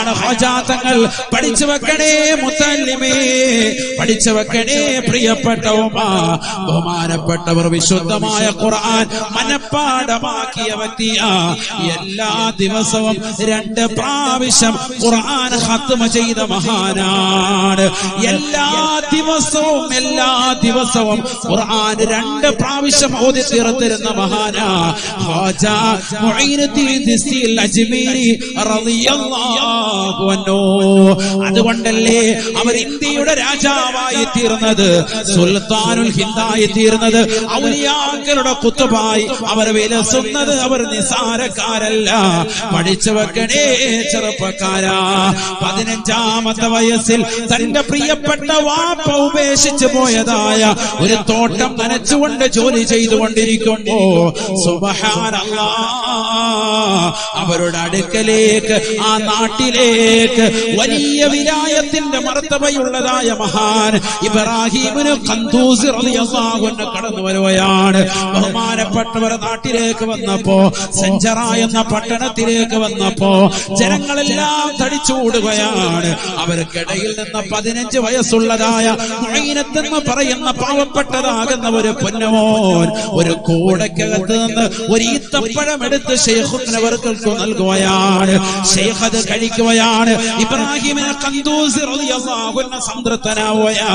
ആരാണ് ഹോജാത്തങ്ങൾ പഠിച്ചു വെക്കണേ മുത്തല്ലിമേ. പഠിച്ചു വെക്കണേ പ്രിയപ്പെട്ട ബഹുമാനപ്പെട്ടവർ വിശുദ്ധമായ ഖുർആൻ മനപ്പാടമാക്കിയ വ്യക്തിയാ. എല്ലാ ദിവസവും രണ്ട് പ്രാവശ്യം ഖുർആൻ ഹത്തുമ ചെയ്ത മഹാനാണ്. എല്ലാ ദിവസവും എല്ലാ ദിവസവും ഖുർആൻ രണ്ട് പ്രാവശ്യം ഓതി തീർത്തിരുന്ന മഹാനാ. ഹാജ മുഈനുദ്ദീൻ ദിസ്തിൽ അജ്മീരി റളിയല്ലാഹു അതുകൊണ്ടല്ലേ അവർ ഇന്ത്യയുടെ രാജാവായി തീർന്നത് സുൽത്താനുൽ ഹിന്ദായി തീർന്നത്. ഔലിയാക്കളുടെ കുത്തുമായി അവർ വിലസുന്നത് അവർ നിസാരക്കാരല്ല. പഠിച്ചു വെക്കണേ ചെറുപ്പക്കാരാ. പതിനഞ്ചാമത്തെ വയസ്സിൽ തന്റെ പ്രിയപ്പെട്ട വാപ്പ ഉപേക്ഷിച്ചു പോയതായ ഒരു തോട്ടം നനച്ചുകൊണ്ട് ജോലി ചെയ്തുകൊണ്ടിരിക്കുമ്പോ സുബഹാനല്ല അവരുടെ അടുക്കലേക്ക് ആ നാട്ടിലേക്ക് വലിയ വിരായത്തിന്റെ മർത്തവയുള്ളതായ മഹാൻ ഇബ്രാഹിമിന് കന്തൂസ് റളിയല്ലാഹു അൻഹു കടന്നു വരുകയാണ്. ബഹുമാനപ്പെട്ടവർ നാട്ടിലേക്ക് വന്നപ്പോ സെഞ്ചറ എന്ന പട്ടണത്തിലേക്ക് വന്നപ്പോ ജനങ്ങളെല്ലാം തടിച്ചുകൂടുകയാണ് അവർക്കിടയിൽ നിന്ന് പതിനഞ്ച് വയസ്സുള്ളതായ മൈനത്തെന്ന് പറയുന്ന പാവപ്പെട്ടതാകുന്ന ഒരു പൊന്നമോൻ ഒരു കൂടക്കകത്ത് നിന്ന് ഒരു ഈത്തപ്പഴം എടുത്ത് ഷെയ്ഖുനവർക്ക് നൽകുകയാണ്. ഷെയ്ഖ് അത് കഴിക്കുകയാണ് ഇബ്രാഹിമിനെ കന്തൂസി സംതൃപ്തനാവുകയാ.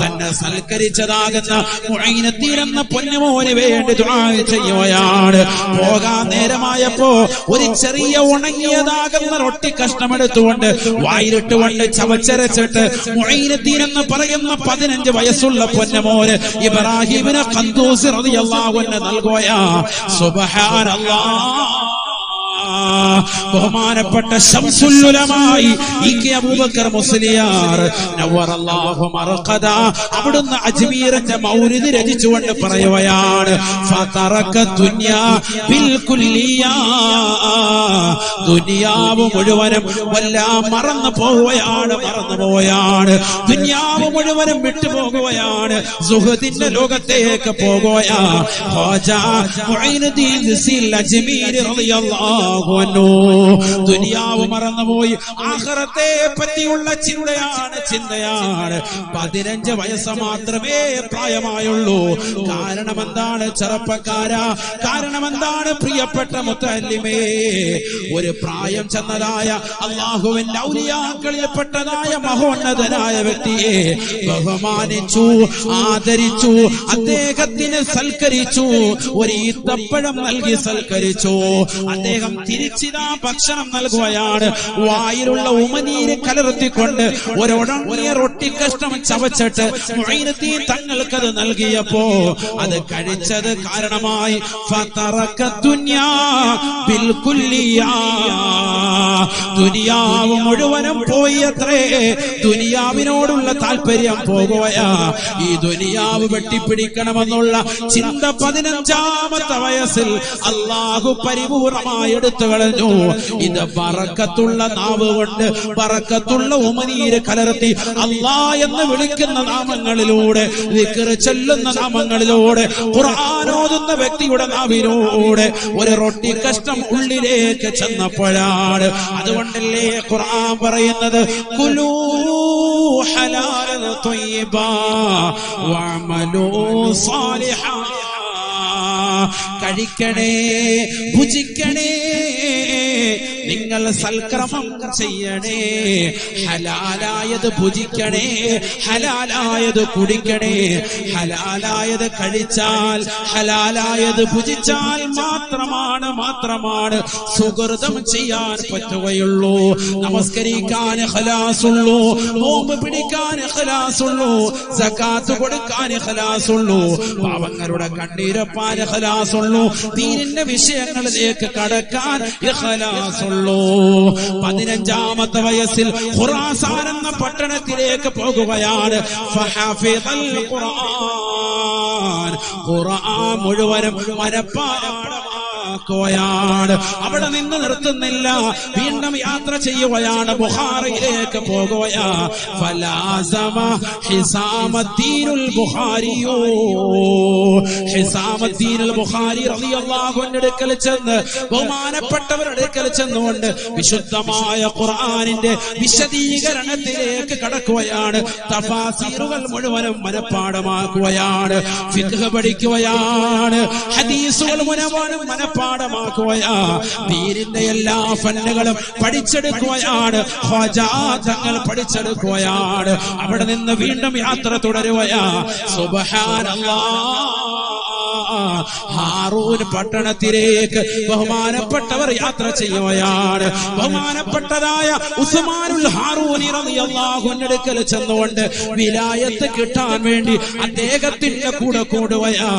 തന്നെ സൽക്കരിച്ചതാകുന്ന മുഈനത്തീൻ എന്ന പൊന്നുമോന് വേണ്ടി ചെയ്യുകയാണ്. പോകാൻ നേരമായപ്പോ ഒരു ചെറിയ ഉണങ്ങിയതാകുന്ന റൊട്ടി കഷ്ണമെടുത്തുകൊണ്ട് വായിലിട്ടുകൊണ്ട് ചവച്ചരച്ചിട്ട് മുഈനത്തീൻ എന്ന് പറയുന്ന പതിനഞ്ച് വയസ്സുള്ള പൊന്നമോന് ഇബ്രാഹിമിനെ കന്തൂസി നൽകുകയാ. സുബ്ഹാനല്ലാഹ് ബഹുമാനപ്പെട്ട ശംസുല്ലുലമായി ഇ കെ മുസ്ലിയാർ അവിടുന്ന് അജ്മീറിന്റെ മൗരിദ് രചിച്ചുകൊണ്ട് പറയുകയാണ് ദുനിയാ ദുനിയാവ് മുഴുവനും വല്ലാം മറന്നു പോവുകയാണ് മറന്നു പോവുകയാണ്. ദുനിയാവ് മുഴുവനും വിട്ടുപോകുകയാണ് സുഹൃത്തിന്റെ ലോകത്തേക്ക് പോകുകയാ ദിസിൽ അജ്മീർ റളിയല്ലാഹു അൻഹു ദുനിയാവ് മറന്നുപോയി. ആഹ്റത്തെ പറ്റിയുള്ള ചിന്തയാണ് ചിന്തയാണ്. പതിനഞ്ച് വയസ്സ് മാത്രമേ പ്രായമായുള്ളൂ. കാരണം എന്താണ് ചെറുപ്പക്കാരാ? കാരണം എന്താണ് പ്രിയപ്പെട്ട മുത്തല്ലിമേ? ഒരു പ്രായം ചെന്നതായ അള്ളാഹുവിന്റെ ഔലിയാക്കളിൽപ്പെട്ടതായ മഹോന്നതനായ വ്യക്തിയെ ബഹുമാനിച്ചു ആദരിച്ചു അദ്ദേഹത്തിന് സൽക്കരിച്ചു ഒരു ഈത്തപ്പഴം നൽകി സൽക്കരിച്ചു. അദ്ദേഹം തിരിച്ചിതാ ഭക്ഷണം നൽകുകയാണ്. വായിലുള്ള ഉമനീര് കലർത്തിക്കൊണ്ട് ഒരൊടങ്ങിയ റൊട്ടി കഷ്ണം ചവച്ചിട്ട് തങ്ങൾക്ക് തങ്ങൾക്കത് നൽകിയപ്പോ അത് കഴിച്ചത് കാരണമായി. ദുനിയാവ് മുഴുവനും പോയി അത്രേ ദുനിയാവിനോടുള്ള താല്പര്യം പോകുകയാ. ഈ ദുനിയാവ് വെട്ടിപ്പിടിക്കണമെന്നുള്ള ചിന്ത പതിനഞ്ചാമത്തെ വയസ്സിൽ അള്ളാഹു പരിപൂർണമായി എടുത്തു കളഞ്ഞു ഇത് പറക്കത്തുള്ള നാവ് കൊണ്ട് പറക്കത്തുള്ള ഉമനീര് കലർത്തി അള്ളാ എന്ന് വിളിക്കുന്ന നാമങ്ങളിലൂടെ ചെല്ലുന്ന നാമങ്ങളിലൂടെ ഖുർആാനോതുന്ന വ്യക്തിയുടെ നാവിലൂടെ ഒരു റൊട്ടി കഷ്ടം ഉള്ളിലേക്ക് ചെന്നപ്പോഴാണ്. അതുകൊണ്ടല്ലേ ഖുർആൻ പറയുന്നത്? കുലൂ ഹലാലൻ ത്വയ്യിബാ സാലിഹാ കഴിക്കണേ ഭുജിക്കണേ. നിങ്ങൾ സൽക്രമം ചെയ്യണേ. ഹലാലായത് ഭുജിക്കണേ. ഹലാലായത് കുടിക്കണേ. ഹലാലായത് കഴിച്ചാൽ ഹലാലായത് ഭുജിച്ചാൽ മാത്രമാണ് മാത്രമാണ് സുഹൃതം ചെയ്യാൻ പറ്റുകയുള്ളൂ. നമസ്കരിക്കാൻ ഹലാസുള്ളൂ നോമ്പ് പിടിക്കാൻ ഹലാസുള്ളൂ സക്കാത്ത് കൊടുക്കാൻ ഹലാസുള്ളൂ പാവങ്ങളുടെ കണ്ണീരപ്പാൻ ഹലാസുള്ളൂ ദീനിന്റെ വിഷയങ്ങളിലേക്ക് കടക്കാൻ ഇഖ്ലാസുള്ളൂ പതിനഞ്ചാമത്തെ വയസ്സിൽ ഖുറാസാൻ എന്ന പട്ടണത്തിലേക്ക് പോകുകയാണ്. ഖുർആൻ. മുഴുവനും മനപ്പാടമാക്കി ആക്കുകയാണ് അവിടെ നിന്ന് നിർത്തുന്നില്ല. വീണ്ടും യാത്ര ചെയ്യുകയാണ്. ബുഹാറിയിലേക്ക് പോകുകയാടുക്കൽ ചെന്ന് ബഹുമാനപ്പെട്ടവരുടെ ചെന്നുകൊണ്ട് വിശുദ്ധമായ ഖുർആനിന്റെ വിശദീകരണത്തിലേക്ക് കടക്കുകയാണ്. തഫാസീറുകൾ മുഴുവനും മനഃപ്പാടമാക്കുകയാണ് പഠിക്കുകയാണ്. ഹദീസുകൾ മുഴുവനും മനഃപ്പാടമാക്കുകയാ ദീനിന്റെ എല്ലാ ഫന്നുകളും പഠിച്ചെടുക്കുകയാണ് ഹജാതങ്ങൾ തങ്ങൾ പഠിച്ചെടുക്കുകയാണ് അവിടെ നിന്ന് വീണ്ടും യാത്ര തുടരുകയാ സുബ്ഹാനല്ലാഹ് ഹാറൂൻ പട്ടണത്തിലേക്ക് ബഹുമാനപ്പെട്ടവർ യാത്ര ചെയ്യുകയാണ്. ബഹുമാനപ്പെട്ടതായ ഉസ്മാനുൽ ഹാറൂനി റളിയല്ലാഹുവിന്റെ അടുക്കൽ ചെന്നുകൊണ്ട് വിലായത്ത് കിട്ടാൻ വേണ്ടി അദ്ദേഹത്തിന്റെ കൂടെ കൂടുകയാ.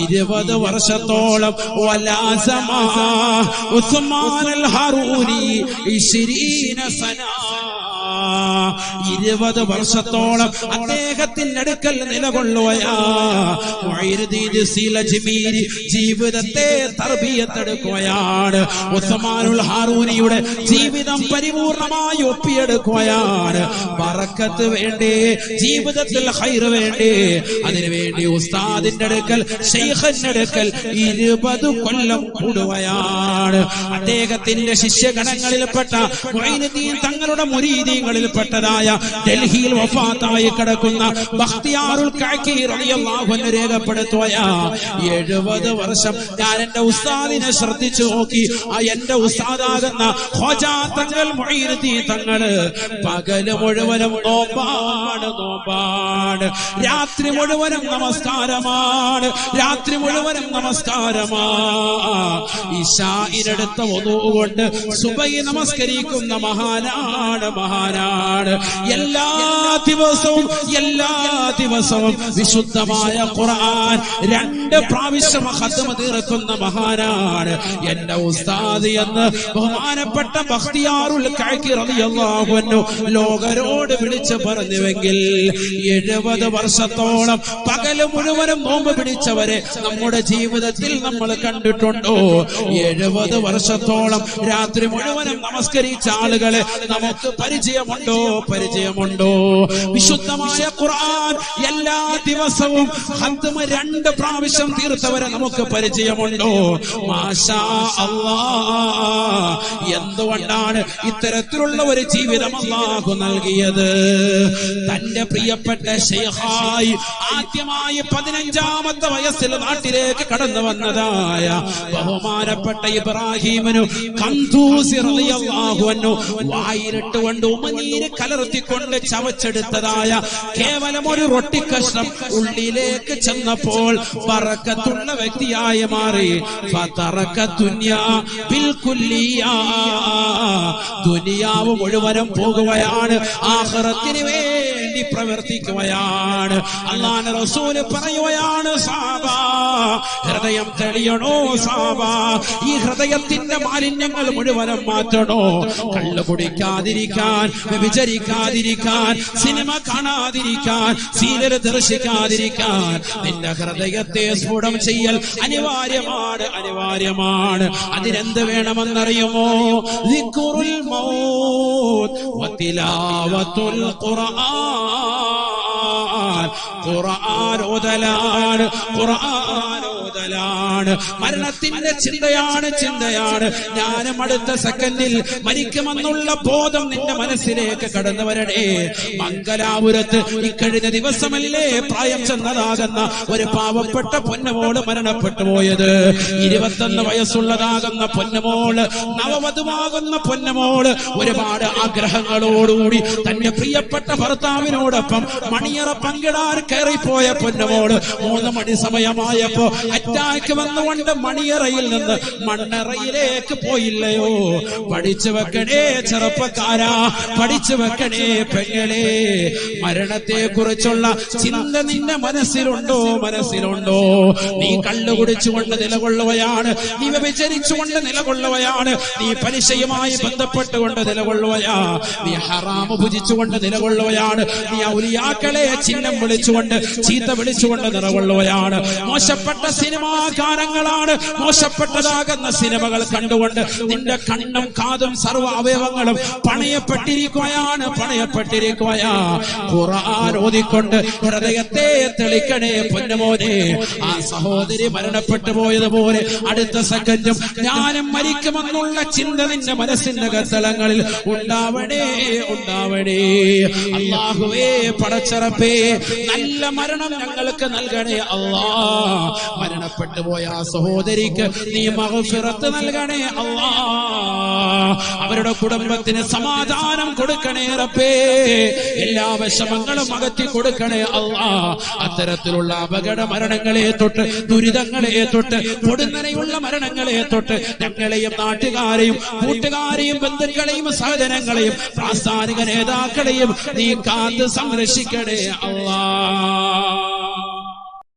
ഇരുപത് വർഷത്തോളം ഉസ്മാനുൽ ഹാറൂനി സനാ. ഇരുപത് വർഷത്തോളം അദ്ദേഹത്തിന്റെ അടുക്കൽ നിലകൊള്ളുകയാൽ ജീവിതത്തെ തർബീയത്തെടുക്കുകയാണ്. ഉസ്മാനുൽ ഹാറൂനിയുടെ ജീവിതം പരിപൂർണമായി ഒപ്പിയെടുക്കുകയാണ്. പറക്കത്ത് വേണ്ടേ ജീവിതത്തിൽ ഹൈറ് വേണ്ടേ. അതിനുവേണ്ടി ഉസ്താദിന്റെ അടുക്കൽ ഷെയ്ഖന്റെ അടുക്കൽ ഇരുപത് കൊല്ലം കൂടുകയാണ്. അദ്ദേഹത്തിന്റെ ശിഷ്യഗണങ്ങളിൽപ്പെട്ട മൊയ്നുദ്ദീൻ തങ്ങളുടെ പെട്ടതായ ഡൽഹിയിൽ വഫാത്തായി കിടക്കുന്ന ബഖ്തിയാറുൽ രേഖപ്പെടുത്തുകയാ. എഴുപത് വർഷം ഞാൻ എന്റെ ഉസ്താദിനെ ശ്രദ്ധിച്ചു നോക്കി. ആ എന്റെ ഉസ്താദാകുന്ന തങ്ങൾ തങ്ങൾ പകൽ മുഴുവനും നോമ്പാണ് നോമ്പാണ്. രാത്രി മുഴുവനും നമസ്കാരമാണ് രാത്രി മുഴുവനും നമസ്കാരമാ. ഇഷായിനടുത്ത ഒന്നുകൊണ്ട് സുബൈ നമസ്കരിക്കുന്ന മഹാനാണ് മഹാനാണ് എല്ലാ ദിവസവും എല്ലാ ദിവസവും വിശുദ്ധമായ ഖുർആൻ രണ്ട് പ്രാവശ്യം ഹത്തമ തീർക്കുന്ന മഹാനാണ്. എന്റെ ഉസ്താദ് എന്ന് ബഹുമാനപ്പെട്ട ബഖ്തിയാറുൽ കഅക്കി റളിയല്ലാഹു ലോകരോട് വിളിച്ചു പറഞ്ഞുവെങ്കിൽ എഴുപത് വർഷത്തോളം പകൽ മുഴുവനും നോമ്പ് പിടിച്ചവരെ നമ്മുടെ ജീവിതത്തിൽ നമ്മൾ കണ്ടിട്ടുണ്ടോ? എഴുപത് വർഷത്തോളം രാത്രി മുഴുവനും നമസ്കരിച്ച ആളുകളെ നമുക്ക് പരിചയമുണ്ടോ? പരിചയമുണ്ടോ? വിശുദ്ധമായ ഖുർആൻ എല്ലാ ദിവസവും ഹത്തമ രണ്ട് പ്രാവശ്യം തീർത്തവരെ നമുക്ക് പരിചയമുണ്ടോ? മാഷാ അല്ലാ എന്തുകൊണ്ടാണ് ഇത്തരത്തിലുള്ള ഒരു ജീവിതം അള്ളാഹു നൽകിയത്? തന്റെ പ്രിയപ്പെട്ട ഷെയ്ഹായി ആദ്യമായി പതിനഞ്ചാമത്തെ വയസ്സിൽ നാട്ടിലേക്ക് കടന്നു വന്നതായ ബഹുമാനപ്പെട്ട ഇബ്രാഹിമിനു കന്തൂസി വായിലിട്ടുകൊണ്ട് ഉമനീര് കലർത്തിക്കൊണ്ട് ചവച്ചെടുത്തതായ കേവലം ഒരു റൊട്ടിക്കഷ്ണം ഉള്ളിലേക്ക് ചെന്നപ്പോൾ പറക്കത്തുള്ള വ്യക്തിയായി മാറി. ദുനിയാവ് മുഴുവനും പോകുകയാണ്. ആഹ്റത്തിന് വേണ്ടി പ്രവർത്തിക്കുകയാണ് അള്ളാൻ റസൂൽ പറയുകയാണ് സാബാ ഹൃദയം തെളിയണോ സാബാ? ഈ ഹൃദയത്തിന്റെ മാലിന്യങ്ങൾ മുഴുവനും മാറ്റണോ? കള്ളു കുടിക്കാതിരിക്കാൻ വിചരിക്കാതിരിക്കാൻ സിനിമ കാണാതിരിക്കാൻ സീരിയൽ ദർശിക്കാതിരിക്കാൻ നിന്റെ ഹൃദയത്തെ സ്ഫുടം ചെയ്യൽ അനിവാര്യമാണ് അനിവാര്യമാണ്. അതിനെന്ത് വേണമെന്നറിയുമോ? ദിക്റുൽ മൗത്ത് വതിലാവത്തുൽ ഖുർആൻ ഖുർആൻ ഓതലാണ് ഖുർആൻ ഓതലാണ് മരണത്തിന്റെ ചിന്തയാണ് ചിന്തയാണ്. ഞാനും അടുത്ത സെക്കൻഡിൽ മരിക്കുമെന്നുള്ള ബോധം നിന്റെ മനസ്സിലേക്ക് കടന്നു വരണേ. മംഗലാപുരത്ത് ഇക്കഴിഞ്ഞ ദിവസമല്ലേ പ്രായം ചെന്നതാകുന്ന ഒരു പാവപ്പെട്ട പൊന്നമോൾ മരണപ്പെട്ടു പോയത്. ഇരുപത്തൊന്ന് വയസ്സുള്ളതാകുന്ന പൊന്നമോൾ നവവധുവാകുന്ന പൊന്നമോൾ ഒരുപാട് ആഗ്രഹങ്ങളോടുകൂടി തന്റെ പ്രിയപ്പെട്ട ഭർത്താവിനോടൊപ്പം മണിയറ പങ്കിടാൻ കയറിപ്പോയ പൊന്നമോൾ മൂന്ന് മണി സമയമായപ്പോ അറ്റാക്ക് വന്നുകൊണ്ട് മണിയറയിൽ നിന്ന് മണ്ണറയിലേക്ക് പോയില്ലയോ? പഠിച്ചു വെക്കണേ ചെറുപ്പക്കാരാ പഠിച്ചു വെക്കണേ പെങ്ങളെ. മരണത്തെ കുറിച്ചുള്ള ചിന്ത നിന്റെ മനസ്സിലുണ്ടോ? മനസ്സിലുണ്ടോ? നീ കള്ളു കുടിച്ചുകൊണ്ട് നിലകൊള്ളുകയാണ് നീ വ്യഭിചരിച്ചുകൊണ്ട് നിലകൊള്ളുകയാണ് നീ പലിശയുമായി ബന്ധപ്പെട്ടുകൊണ്ട് നിലകൊള്ളുകയാ നീ ഹറാമ് ഭുജിച്ചുകൊണ്ട് നിലകൊള്ളുകയാണ് നീ ഔലിയാക്കളെ ചിഹ്നം വിളിച്ചുകൊണ്ട് ചീത്ത വിളിച്ചുകൊണ്ട് നിലകൊള്ളുകയാണ് മോശപ്പെട്ട സിനിമാ സിനിമാകാരങ്ങളാണ് മോശപ്പെട്ടതാകുന്ന സിനിമകൾ കണ്ടുകൊണ്ട് നിന്റെ കണ്ണും കാതും സർവ അവയവങ്ങളും പണയപ്പെട്ടിരിക്കുകയാണ് പണയപ്പെട്ടിരിക്കുകയാ. ഖുർആൻ ഓതിക്കൊണ്ട് ഹൃദയത്തെ തെളിക്കണേ പൊന്നുമോനെ. ആ സഹോദരി മരണപ്പെട്ടു പോയതുപോലെ അടുത്ത സെക്കൻഡും ഞാനും മരിക്കുമെന്നുള്ള ചിന്ത നിന്റെ മനസ്സിന്റെ കത്തലങ്ങളിൽ ഉണ്ടാവണേ ഉണ്ടാവണേ. അള്ളാഹുവേ പടച്ചറപ്പേ നല്ല മരണം ഞങ്ങൾക്ക് നൽകണേ അള്ളാ മരണപ്പെട്ടു പോയ ആ സഹോദരിക്ക് നീ മഹഫിറത്ത് നൽകണേ അള്ളാ അവരുടെ കുടുംബത്തിന് സമാധാനം കൊടുക്കണേ റപ്പേ എല്ലാ വിഷമങ്ങളും അകറ്റി കൊടുക്കണേ അള്ളാ അത്തരത്തിലുള്ള അപകട മരണങ്ങളെ തൊട്ട് ദുരിതങ്ങളെ തൊട്ട് കൊടുന്നനെയുള്ള മരണങ്ങളെ തൊട്ട് ഞങ്ങളെയും നാട്ടുകാരെയും കൂട്ടുകാരെയും ബന്ധുക്കളെയും സഹജനങ്ങളെയും പ്രാസ്ഥാനിക നേതാക്കളെയും നീ കാത്ത് സംരക്ഷിക്കണേ അള്ളാ